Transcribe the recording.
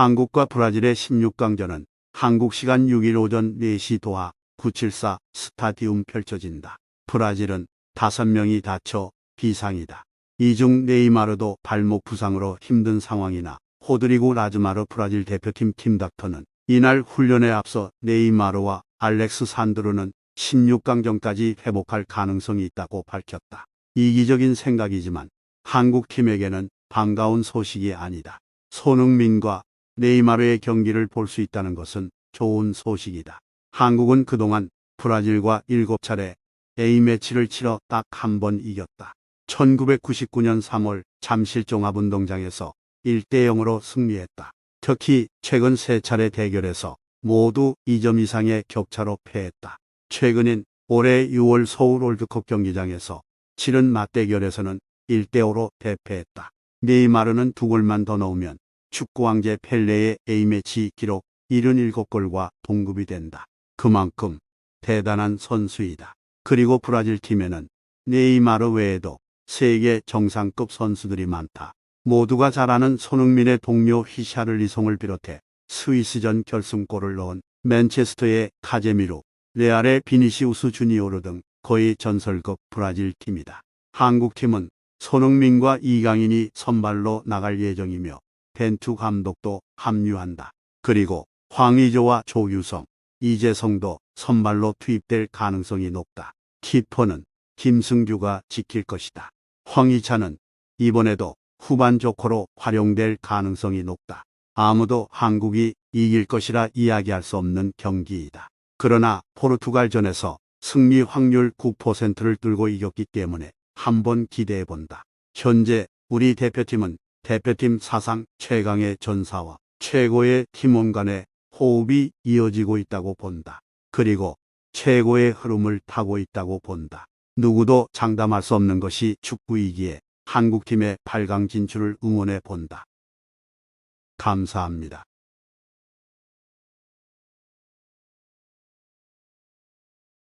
한국과 브라질의 16강전은 한국 시간 6일 오전 4시 도하 974 스타디움 펼쳐진다. 브라질은 5명이 다쳐 비상이다. 이중 네이마르도 발목 부상으로 힘든 상황이나 호드리고 라즈마르 브라질 대표팀 팀닥터는 이날 훈련에 앞서 네이마르와 알렉스 산드로는 16강전까지 회복할 가능성이 있다고 밝혔다. 이기적인 생각이지만 한국 팀에게는 반가운 소식이 아니다. 손흥민과 네이마르의 경기를 볼 수 있다는 것은 좋은 소식이다. 한국은 그동안 브라질과 7차례 A매치를 치러 딱 한 번 이겼다. 1999년 3월 잠실 종합운동장에서 1대 0으로 승리했다. 특히 최근 세 차례 대결에서 모두 2점 이상의 격차로 패했다. 최근인 올해 6월 서울 올드컵 경기장에서 치른 맞대결에서는 1대 5로 대패했다. 네이마르는 두 골만 더 넣으면 축구 왕제 펠레의 A매치 기록 77골과 동급이 된다. 그만큼 대단한 선수이다. 그리고 브라질 팀에는 네이마르 외에도 세계 정상급 선수들이 많다. 모두가 잘 아는 손흥민의 동료 히샤를리송을 비롯해 스위스전 결승골을 넣은 맨체스터의 카제미로, 레알의 비니시우스 주니오르 등 거의 전설급 브라질 팀이다. 한국 팀은 손흥민과 이강인이 선발로 나갈 예정이며 벤투 감독도 합류한다. 그리고 황의조와 조규성, 이재성도 선발로 투입될 가능성이 높다. 키퍼는 김승규가 지킬 것이다. 황희찬은 이번에도 후반 조커로 활용될 가능성이 높다. 아무도 한국이 이길 것이라 이야기할 수 없는 경기이다. 그러나 포르투갈전에서 승리 확률 9%를 뚫고 이겼기 때문에 한번 기대해 본다. 현재 우리 대표팀은 대표팀 사상 최강의 전사와 최고의 팀원 간의 호흡이 이어지고 있다고 본다. 그리고 최고의 흐름을 타고 있다고 본다. 누구도 장담할 수 없는 것이 축구이기에 한국팀의 8강 진출을 응원해 본다. 감사합니다.